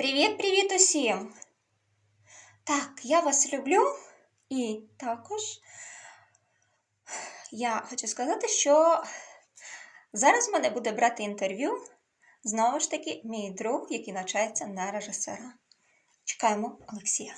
Привіт-привіт усім! Так, я вас люблю і також я хочу сказати, що зараз в мене буде брати інтерв'ю знову ж таки мій друг, який навчається на режисера. Чекаємо Олексія.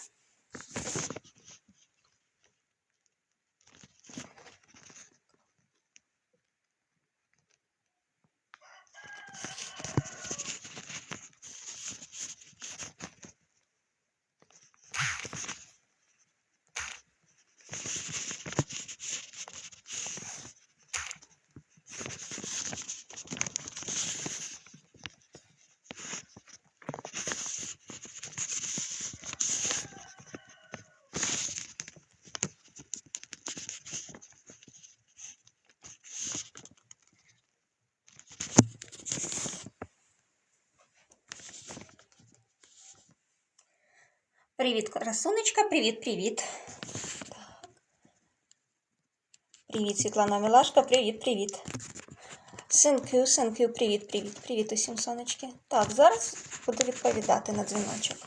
Привіт, красунечка, привіт-привіт. Привіт, Світлана Мілашка, привіт-привіт. Синкю, синкю, привіт-привіт, привіт усім сонечки. Так, зараз буду відповідати на дзвіночок.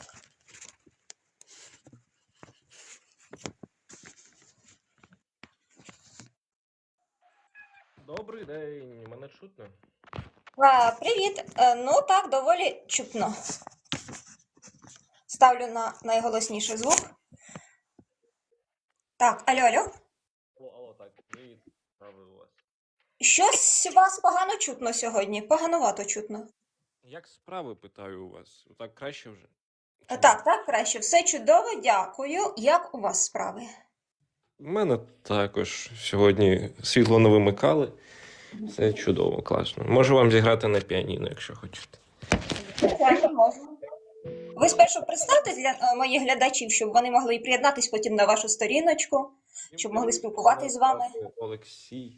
Добрий день, мене чутно? А, привіт. Е, Ну так, доволі чутно. Ставлю на найголосніший звук. Так, алло, алло. О, алло, так, привіт. Щось вас погано чутно сьогодні. Поганувато чутно. Як справи, питаю у вас? Так краще вже? Чи Так, так, краще. Все чудово, дякую. Як у вас справи? У мене також сьогодні світло не вимикали. Все чудово, класно. Можу вам зіграти на піаніно, якщо хочете. Звичайно, можна. Ви спершу представте для е, моїх глядачів, щоб вони могли приєднатись потім на вашу сторіночку. Щоб могли спілкуватись з вами. Олексій,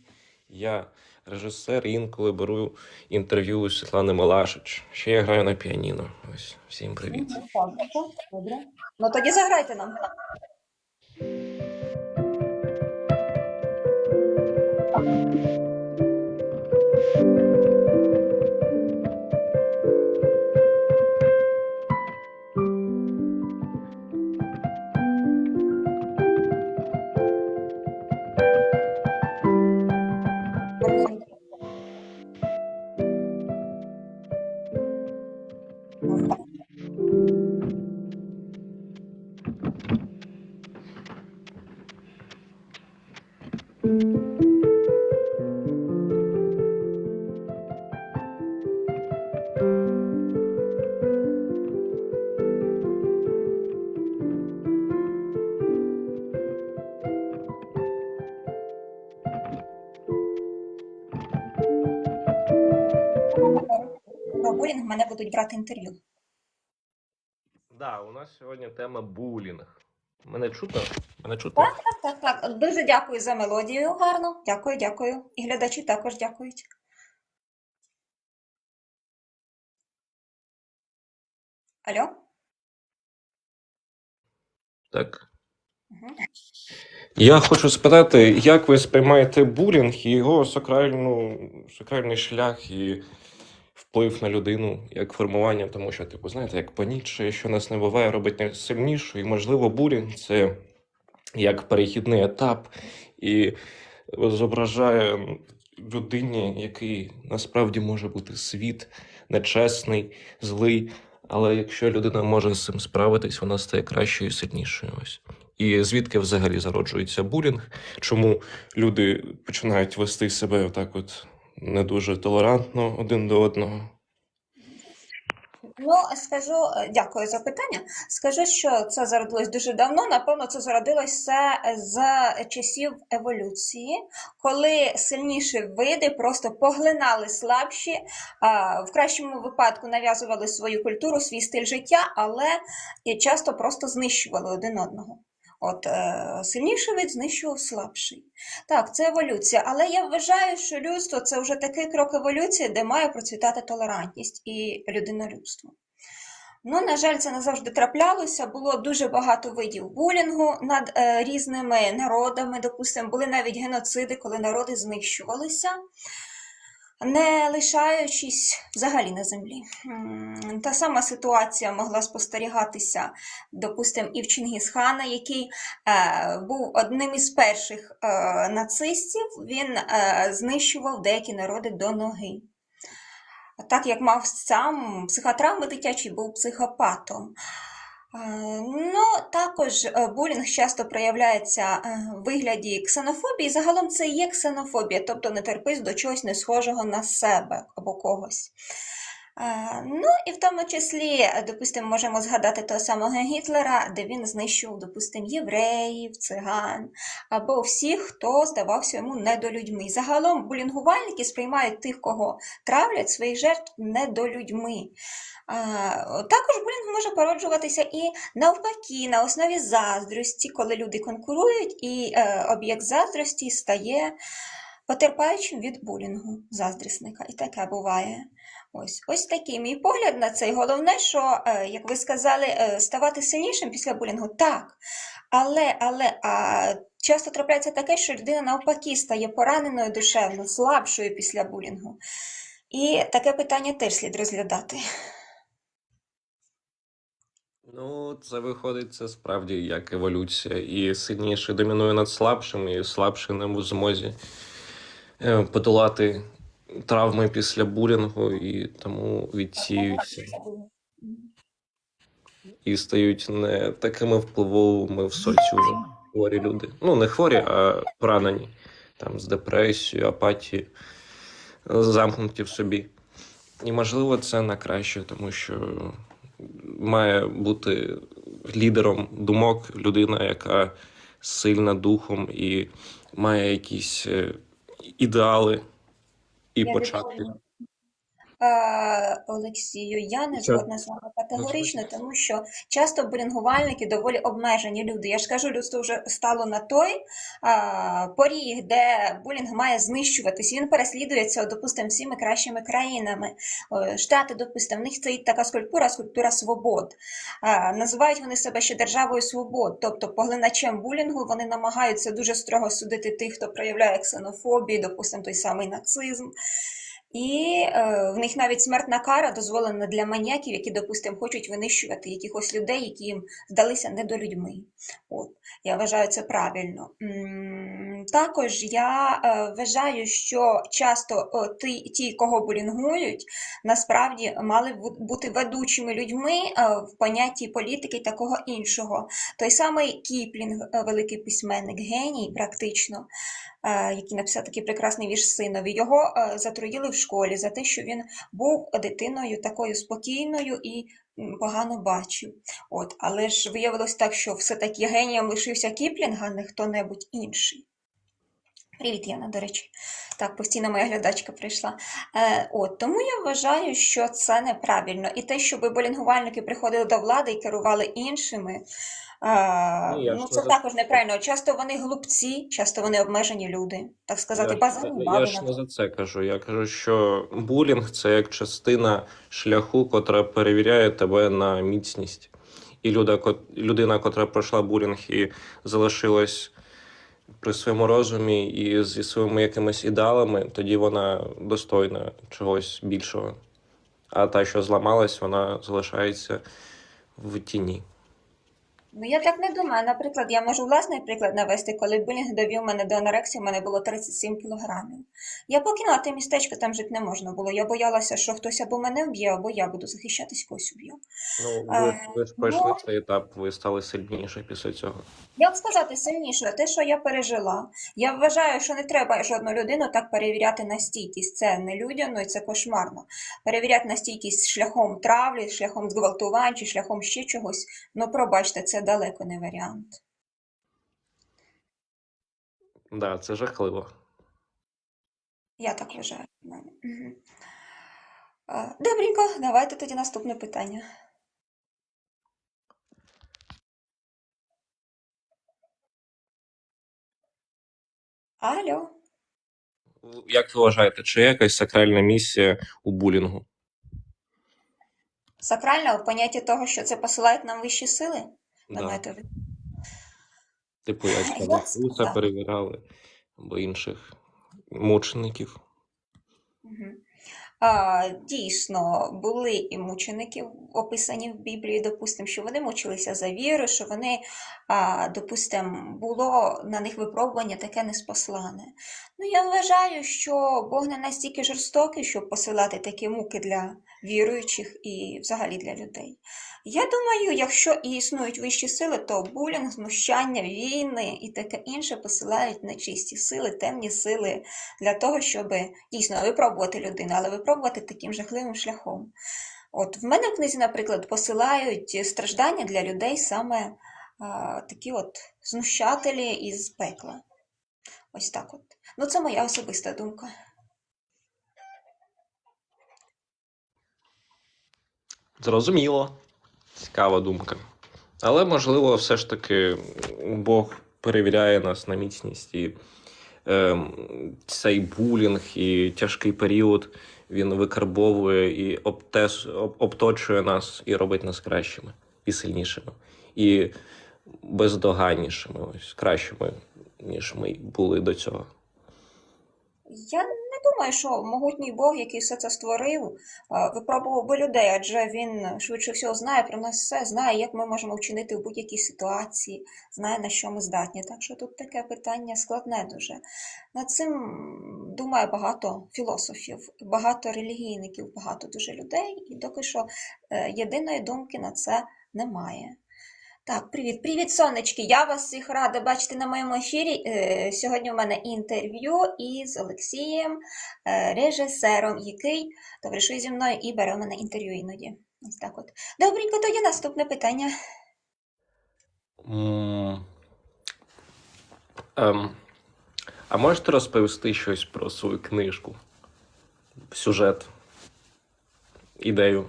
я режисер, інколи беру інтерв'ю у Світлани Малашич. Ще я граю на піаніно. Ось, всім привіт. Добре. Ну тоді заграйте нам. Про брати інтерв'ю. Да, у нас сьогодні тема булінг. Мене чутно? Мене чутно? Так, так, так, так. Дуже дякую за мелодію. Гарно. Дякую, дякую. І глядачі також дякують. Алло? Так. Угу. Я хочу спитати, як ви сприймаєте булінг і його сакральну, сакральний шлях і вплив на людину як формування, тому що, типу, знаєте, як по Ніцше, що нас не буває, робить нас сильнішою, і, можливо, булінг це як перехідний етап і зображає людині, який насправді може бути світ нечесний, злий. Але якщо людина може з цим справитись, вона стає кращою і сильнішою. Ось. І звідки взагалі зароджується булінг? Чому люди починають вести себе так от не дуже толерантно один до одного? Ну, скажу, е, дякую за питання. Скажу, що це зародилось дуже давно. Напевно, це зародилося з часів еволюції, коли сильніші види просто поглинали слабші, в кращому випадку нав'язували свою культуру, свій стиль життя, але часто просто знищували один одного. От е, сильніший знищував слабший. Так, це еволюція, але я вважаю, що людство це вже такий крок еволюції, де має процвітати толерантність і людинолюбство. Ну, на жаль, це не завжди траплялося. Було дуже багато видів булінгу над е, різними народами. Допустимо, були навіть геноциди, коли народи знищувалися. Не лишаючись взагалі на землі. Та сама ситуація могла спостерігатися, допустимо, і в Чингісхана, який е, був одним із перших е, нацистів, він е, знищував деякі народи до ноги. Так як мав сам психотравми дитячий, був психопатом. Е, Ну, також е, булінг часто проявляється е, в вигляді ксенофобії. Загалом це є ксенофобія, тобто не терпись до чогось не схожого на себе або когось. Е, Ну і в тому числі, допустимо, можемо згадати того самого Гітлера, де він знищував, допустимо, євреїв, циган або всіх, хто здавався йому недолюдьми. Загалом булінгувальники сприймають тих, кого травлять своїх жертв недолюдьми. Е, Також булінг може породжуватися і навпаки, на основі заздрості, коли люди конкурують, і е, об'єкт заздрості стає потерпаючим від булінгу заздрісника. І таке буває. Ось, ось такий мій погляд на це. І Головне, що, е, як ви сказали, е, ставати сильнішим після булінгу. Так. Але, але а, часто трапляється таке, що людина навпаки стає пораненою душевно, слабшою після булінгу. І таке питання теж слід розглядати. Ну, це виходить, це справді як еволюція. І сильніший домінує над слабшим, і слабший не в змозі е, подолати травми після булінгу, і тому відсіюються і стають не такими впливовими в соціумі хворі люди. Ну, не хворі, а поранені там з депресією, апатією, замкнуті в собі. І можливо, це на краще, тому що має бути лідером думок людина, яка сильна духом і має якісь е, ідеали і. Е, Олексію, я не згодна з вами категорично, тому що часто булінгувальники доволі обмежені люди. Я ж кажу, людство вже стало на той а, поріг, де булінг має знищуватись. Він переслідується, допустимо, всіми кращими країнами. Е, Штати, допустимо, в них стоїть така скульптура, скульптура свобод. А, Називають вони себе ще державою свобод, тобто поглиначем булінгу вони намагаються дуже строго судити тих, хто проявляє ксенофобію, допустимо, той самий нацизм. І е, в них навіть смертна кара дозволена для маніяків, які, допустимо, хочуть винищувати якихось людей, які їм здалися недолюдьми. От, я вважаю це правильно. Також я е, вважаю, що часто ті, ті, кого булінгують, насправді мали бу- бути ведучими людьми е, в понятті політики такого іншого. Той самий Кіплінг, е, великий письменник, геній практично, який написав такий прекрасний вірш синові. Його е, затруїли в школі за те, що він був дитиною такою спокійною і погано бачив. От, але ж виявилось так, що все-таки генієм лишився Кіплінг, а не хто-небудь інший. Привіт, Яна, до речі. Так, постійно моя глядачка прийшла. Е, от, тому я вважаю, що це неправильно. І те, щоб булінгувальники приходили до влади і керували іншими, е, Ну, ну, це за- також неправильно. Часто вони глупці, часто вони обмежені люди, так сказати, Я, я ж не за це кажу. Я кажу, що булінг це як частина шляху, котра перевіряє тебе на міцність. І люда, людина, котра пройшла булінг і залишилась при своєму розумі і зі своїми якимись ідеалами, тоді вона достойна чогось більшого. А та, що зламалась, вона залишається в тіні. Ну, я так не думаю. Наприклад, я можу власний приклад навести, коли булінг довів мене до анорексії, у мене було 37 кілограмів. Я покинула те містечко, там жити не можна було. Я боялася, що хтось або мене вб'є, або я буду захищатись, когось уб'ю. Ну, ви, Е, ви ж пройшли ну- цей етап, ви стали сильніше після цього. Як сказати сильніше, те, що я пережила. Я вважаю, що не треба жодну людину так перевіряти на стійкість. Це не людяно і це кошмарно. Перевіряти на стійкість шляхом травлі, шляхом зґвалтувань чи шляхом ще чогось. Ну, пробачте, це далеко не варіант. Да, це жахливо. Я так вважаю. Добренько, давайте тоді наступне питання. Алло. Як ви вважаєте, чи є якась сакральна місія у булінгу? Сакральне в понятті того, що це посилають нам вищі сили? Да. Типу, як да. перевіряли або інших мучеників. А, дійсно, були і мученики описані в Біблії, допустимо, що вони мучилися за віру, що вони, а, допустимо, було на них випробування таке неспослане. Ну, я вважаю, що Бог не настільки жорстокий, щоб посилати такі муки для віруючих і взагалі для людей. Я думаю, якщо і існують вищі сили, то булінг, знущання, війни і таке інше посилають нечисті сили, темні сили для того, щоб дійсно випробувати людину, але випробувати таким жахливим шляхом. От в мене в книзі, наприклад, посилають страждання для людей саме а, такі от знущателі із пекла. Ось так от. Ну, це моя особиста думка. Зрозуміло. Цікава думка. Але, можливо, все ж таки Бог перевіряє нас на міцність і ем, цей булінг і тяжкий період він викарбовує і обтес, об, обточує нас і робить нас кращими і сильнішими, і бездоганнішими, ось кращими, ніж ми були до цього. Я не думаю, що могутній Бог, який все це створив, випробував би людей, адже він швидше всього знає про нас все, знає, як ми можемо вчинити в будь-якій ситуації, знає, на що ми здатні. Так що тут таке питання складне дуже. Над цим думає багато філософів, багато релігійників, багато дуже людей, і доки що е, єдиної думки на це немає. Так, привіт, привіт, сонечки! Я вас всіх рада бачити на моєму ефірі. Е, Сьогодні у мене інтерв'ю із Олексієм, е, режисером, який товаришує зі мною і бере у мене інтерв'ю іноді. Ось так от. Добренько, тоді наступне питання. М, Ем, а можете розповісти щось про свою книжку? Сюжет, ідею,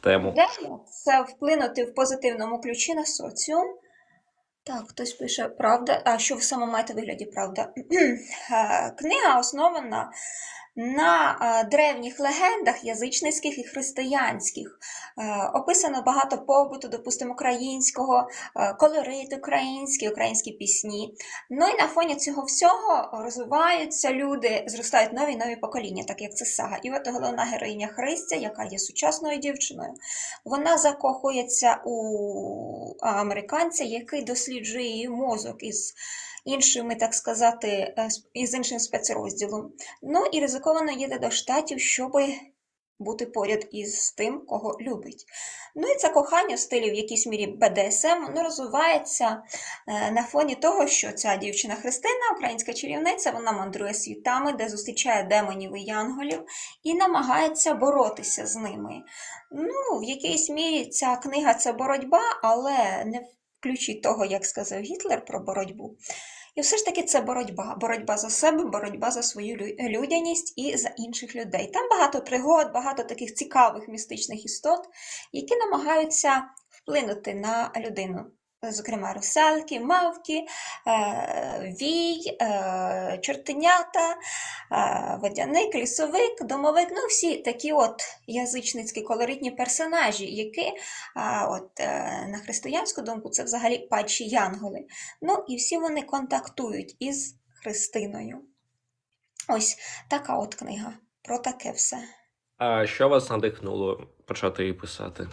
тему? Ідея це вплинути в позитивному ключі на соціум. Так, хтось пише правда. А що в саме маєте вигляді правда? Е, Книга основана на е, древніх легендах язичницьких і християнських. Е, Описано багато побуту, допустимо, українського, е, колорит український, українські пісні. Ну і на фоні цього всього розвиваються люди, зростають нові нові покоління, так як це сага. І от головна героїня Христя, яка є сучасною дівчиною, вона закохується у американця, який досліджує її мозок із іншими, так сказати, із іншим спецрозділом. Ну і ризиковано їде до штатів, щоб бути поряд із тим, кого любить. Ну і це кохання в стилі в якійсь мірі БДСМ воно розвивається е, на фоні того, що ця дівчина Христина, українська чарівниця, вона мандрує світами, де зустрічає демонів і янголів і намагається боротися з ними. Ну, в якійсь мірі ця книга це боротьба, але не в ключі того, як сказав Гітлер про боротьбу. І все ж таки це боротьба. Боротьба за себе, боротьба за свою лю- людяність і за інших людей. Там багато пригод, багато таких цікавих містичних істот, які намагаються вплинути на людину. Зокрема, русалки, мавки, е, вій, е, чортенята, е, водяник, лісовик, домовик, ну всі такі от язичницькі колоритні персонажі, які от, на християнську думку це взагалі падші янголи. Ну і всі вони контактують із Христиною. Ось така от книга про таке все. А що вас надихнуло почати її писати?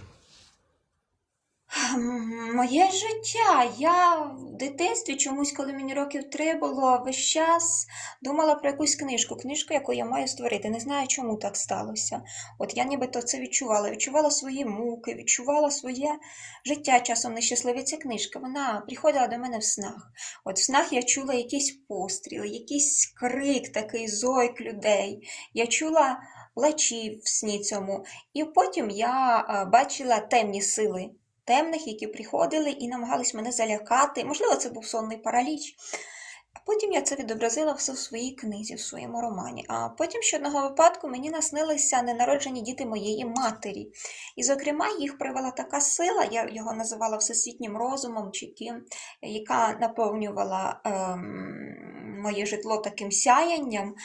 Моє життя. Я в дитинстві чомусь, коли мені років три було, весь час думала про якусь книжку, книжку, яку я маю створити. Не знаю, чому так сталося. От я нібито це відчувала. Відчувала свої муки, відчувала своє життя часом нещасливе. Ця книжка, вона приходила до мене в снах. От в снах я чула якісь постріли, якийсь крик, такий зойк людей. Я чула плачі в сні цьому. І потім я бачила темні сили темних, які приходили і намагались мене залякати. Можливо, це був сонний параліч. А потім я це відобразила все в своїй книзі, в своєму романі. А потім ще одного випадку мені наснилися ненароджені діти моєї матері. І, зокрема, їх привела така сила, я його називала всесвітнім розумом чи ким, яка наповнювала ем, моє житло таким сяянням.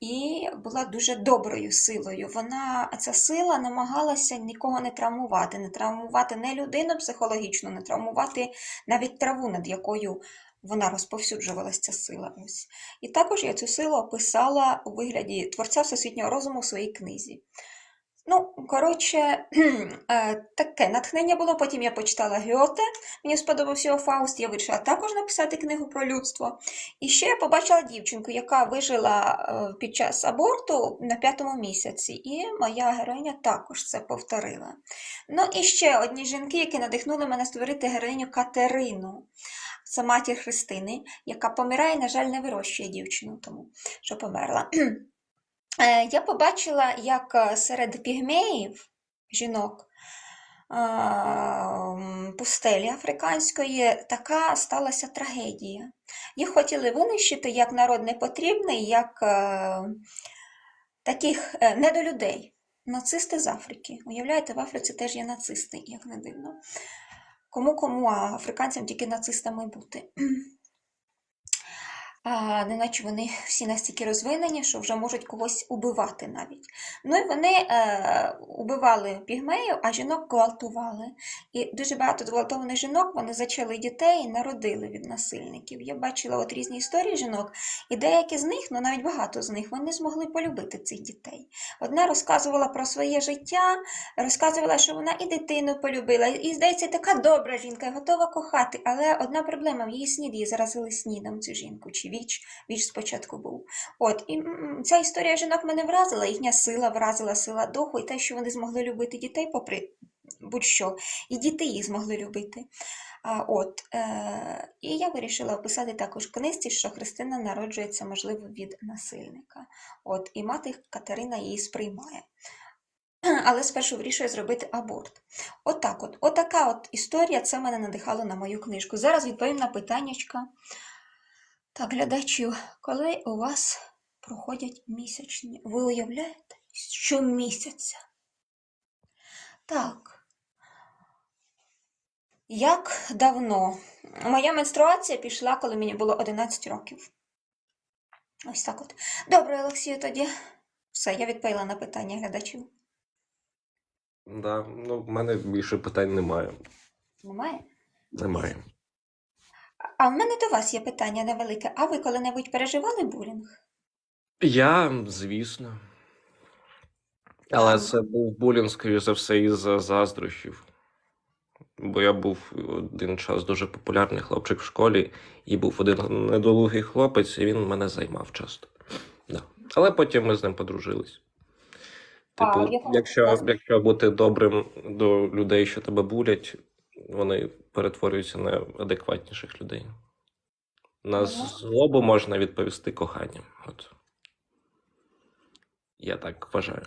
І була дуже доброю силою. Вона, ця сила намагалася нікого не травмувати, не травмувати не людину психологічно, не травмувати навіть траву, над якою вона розповсюджувалася ця сила. Ось. І також я цю силу описала у вигляді творця всесвітнього розуму у своїй книзі. Ну, коротше, е, таке натхнення було. Потім я почитала Гьоте, мені сподобався його Фауст, я вирішила також написати книгу про людство. І ще я побачила дівчинку, яка вижила е, під час аборту на п'ятому місяці, і моя героїня також це повторила. Ну і ще одні жінки, які надихнули мене створити героїню Катерину. Це матір Христини, яка помирає, на жаль, не вирощує дівчину, тому що померла. Е, Я побачила, як е, серед пігмеїв жінок пустелі африканської така сталася трагедія. Їх хотіли винищити як народ непотрібний, як е, таких недолюдей. Нацисти з Африки. Уявляєте, в Африці теж є нацисти, як не дивно. Кому кому, а африканцям тільки нацистами бути. Неначе вони всі настільки розвинені, що вже можуть когось убивати навіть. Ну і вони е, убивали пігмеїв, а жінок гвалтували. І дуже багато зґвалтованих жінок вони зачали дітей і народили від насильників. Я бачила от різні історії жінок, і деякі з них, ну навіть багато з них, вони змогли полюбити цих дітей. Одна розказувала про своє життя, розказувала, що вона і дитину полюбила, і, здається, така добра жінка, готова кохати. Але одна проблема в її снід, її заразили снідом цю жінку, чи віч, віч спочатку був. От, і ця історія жінок мене вразила, їхня сила вразила, сила духу, і те, що вони змогли любити дітей, попри будь-що, і діти їх змогли любити. А, от, е, і я вирішила описати також в книжці, що Христина народжується, можливо, від насильника. От, і мати Катерина її сприймає. Але спершу вирішує зробити аборт. Отак от, отака от історія, це мене надихало на мою книжку. Зараз відповім на питаннячка. Так, глядачів, коли у вас проходять місячні, ви уявляєте? Щомісяця. Так. Як давно? Моя менструація пішла, коли мені було 11 років. Ось так от. Добре, Олексію, тоді. Все, я відповіла на питання глядачів. Да, ну, в мене більше питань немає. Немає? Немає. А в мене до вас є питання невелике. А ви коли-небудь переживали булінг? Я, звісно. Але це був булінг, скоріш за все, із-за заздрощів. Бо я був один час дуже популярний хлопчик в школі, і був один недолугий хлопець, і він мене займав часто. Да. Але потім ми з ним подружились. Типу, якому якщо, якщо бути добрим до людей, що тебе булять, вони перетворюються на адекватніших людей. На злобу можна відповісти коханням. От. Я так вважаю.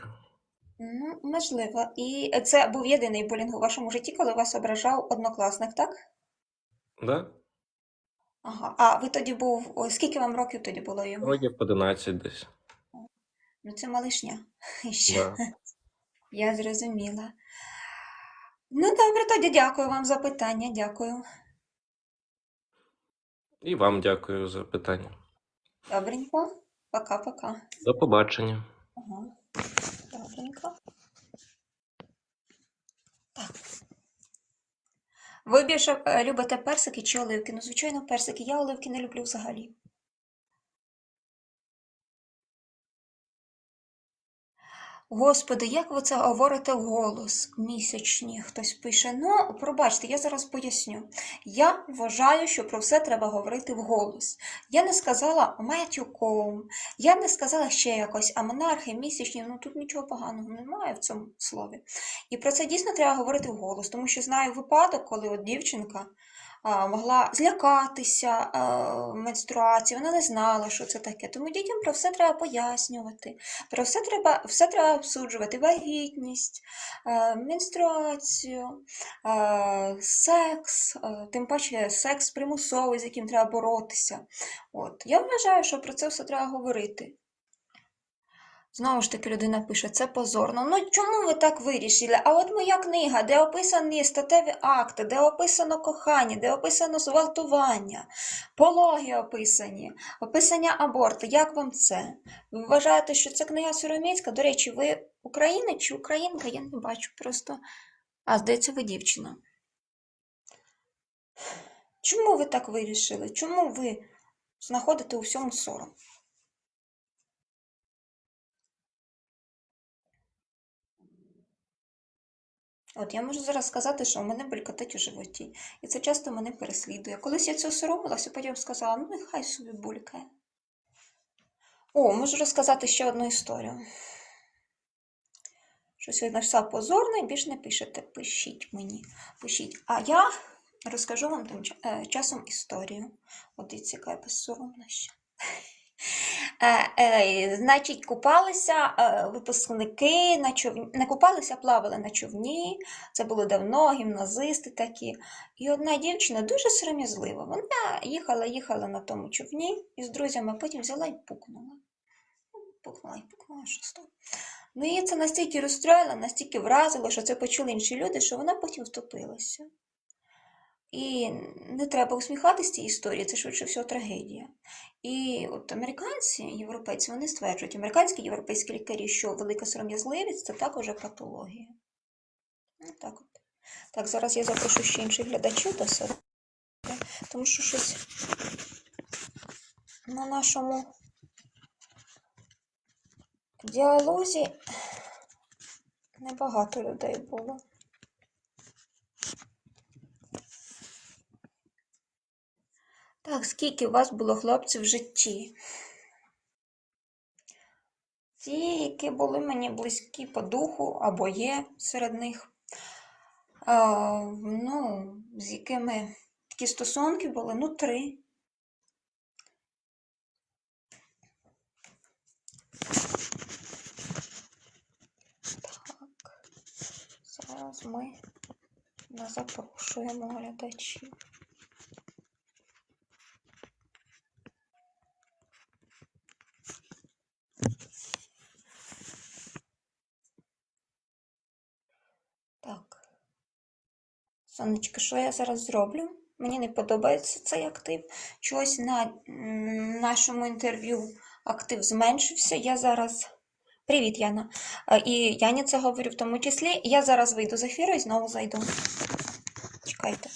Ну, можливо. І це був єдиний булінг у вашому житті, коли вас ображав однокласник, так? Да? Ага. А ви тоді був. Ой, скільки вам років тоді було йому? Років 11 десь. Ну, це малишня. Ще. Да. Я зрозуміла. Ну, добре, тоді дякую вам за питання. Дякую. І вам дякую за питання. Добренько. Пока-пока. До побачення. Ага. Добренько. Так. Ви більше е, любите персики чи оливки? Ну, звичайно, персики. Я оливки не люблю взагалі. Господи, як ви це говорите вголос? Місячні, хтось пише. Ну, пробачте, я зараз поясню. Я вважаю, що про все треба говорити вголос. Я не сказала матюком, я не сказала ще якось, а монархи, місячні, ну тут нічого поганого немає в цьому слові. І про це дійсно треба говорити вголос, тому що знаю випадок, коли от дівчинка могла злякатися менструації, вона не знала, що це таке. Тому дітям про все треба пояснювати, про все треба, все треба обсуджувати, вагітність, менструацію, секс, тим паче секс примусовий, з яким треба боротися. От. Я вважаю, що про це все треба говорити. Знову ж таки, людина пише, це позорно. Ну чому ви так вирішили? А от моя книга, де описані статеві акти, де описано кохання, де описано зґвалтування, пологи описані, описання аборту. Як вам це? Ви вважаєте, що це книга Сороміцька? До речі, ви українець чи українка? Я не бачу просто. А, здається, ви дівчина. Чому ви так вирішили? Чому ви знаходите у всьому сором? От я можу зараз сказати, що у мене булькотить у животі, і це часто мене переслідує. Колись я цього соромилася, потім сказала, ну нехай собі булькає. О, можу розказати ще одну історію. Щось я написав позорно і більше не пишете. Пишіть мені. Пишіть. А я розкажу вам тим е, часом історію. От дивіться, яка я безсоромна ще. Е, е, значить, купалися е, випускники на човні. Не купалися, плавали на човні. Це було давно, гімназисти такі. І одна дівчина дуже сором'язлива. Вона їхала, їхала на тому човні із друзями, а потім взяла і пукнула. Ну, Пукнула і пукнула, що. Ну, її це настільки розстроїло, настільки вразило, що це почули інші люди, що вона потім втопилася. І не треба усміхатися цієї історії, це швидше всього трагедія. І от американці, європейці, вони стверджують, американські європейські лікарі, що велика сором'язливість це також патологія. Ну, так от. Так, зараз я запрошу ще інших глядачів до себе, тому що щось на нашому діалозі небагато людей було. Так, скільки у вас було хлопців в житті? Ті, які були мені близькі по духу або є серед них, а, ну, з якими такі стосунки були, ну, три. Так, зараз ми запрошуємо глядачів. Так. Сонечко, що я зараз зроблю? Мені не подобається цей актив. Чогось на нашому інтерв'ю актив зменшився. Я зараз. Привіт, Яна. Е, І Яні це говорю в тому числі. Я зараз вийду з ефіру і знову зайду. Чекайте.